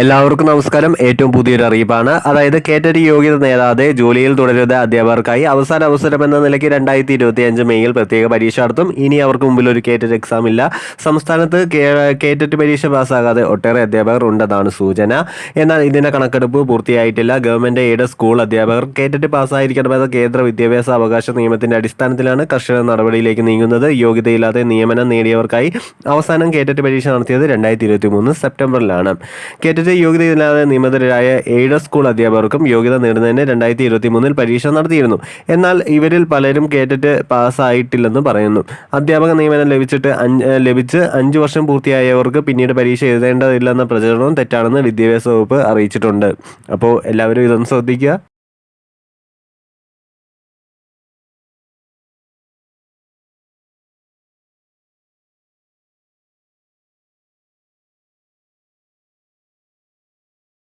എല്ലാവർക്കും നമസ്കാരം. ഏറ്റവും പുതിയൊരു അറിയിപ്പാണ്. അതായത് കേറ്ററ്റ് യോഗ്യത നേടാതെ ജോലിയിൽ തുടരുന്ന അധ്യാപകർക്കായി അവസാന അവസരം എന്ന നിലയ്ക്ക് രണ്ടായിരത്തി ഇരുപത്തി അഞ്ച് മെയ്യിൽ പ്രത്യേക പരീക്ഷ നടത്തും. ഇനി അവർക്ക് മുമ്പിൽ ഒരു കേറ്ററ്റ് എക്സാം ഇല്ല. സംസ്ഥാനത്ത് കേറ്ററ്റ് പരീക്ഷ പാസ്സാകാതെ ഒട്ടേറെ അധ്യാപകർ ഉണ്ടെന്നാണ് സൂചന. എന്നാൽ ഇതിന്റെ കണക്കെടുപ്പ് പൂർത്തിയായിട്ടില്ല. ഗവൺമെന്റ് എയ്ഡ് സ്കൂൾ അധ്യാപകർ കേറ്ററ്റ് പാസ്സായിരിക്കണമെന്ന കേന്ദ്ര വിദ്യാഭ്യാസ അവകാശ നിയമത്തിന്റെ അടിസ്ഥാനത്തിലാണ് കർഷക നടപടിയിലേക്ക് നീങ്ങുന്നത്. യോഗ്യതയില്ലാതെ നിയമനം നേടിയവർക്കായി അവസാനം കേറ്ററ്റ് പരീക്ഷ നടത്തിയത് രണ്ടായിരത്തി ഇരുപത്തി മൂന്ന് സെപ്റ്റംബറിലാണ്. കേറ്ററ്റ് യോഗ്യതയില്ലാതെ നിയമിതരായ എയ്ഡഡ് സ്കൂൾ അധ്യാപകർക്കും യോഗ്യത നേടുന്നതിന് രണ്ടായിരത്തി ഇരുപത്തി മൂന്നിൽ പരീക്ഷ നടത്തിയിരുന്നു. എന്നാൽ ഇവരിൽ പലരും കേട്ടിട്ട് പാസ്സായിട്ടില്ലെന്ന് പറയുന്നു. അധ്യാപക നിയമനം ലഭിച്ചിട്ട് ലഭിച്ച് അഞ്ച് വർഷം പൂർത്തിയായവർക്ക് പിന്നീട് പരീക്ഷ എഴുതേണ്ടതില്ലെന്ന പ്രചരണവും തെറ്റാണെന്ന് വിദ്യാഭ്യാസ വകുപ്പ് അറിയിച്ചിട്ടുണ്ട്. അപ്പോൾ എല്ലാവരും ഇതൊന്ന് ശ്രദ്ധിക്കുക.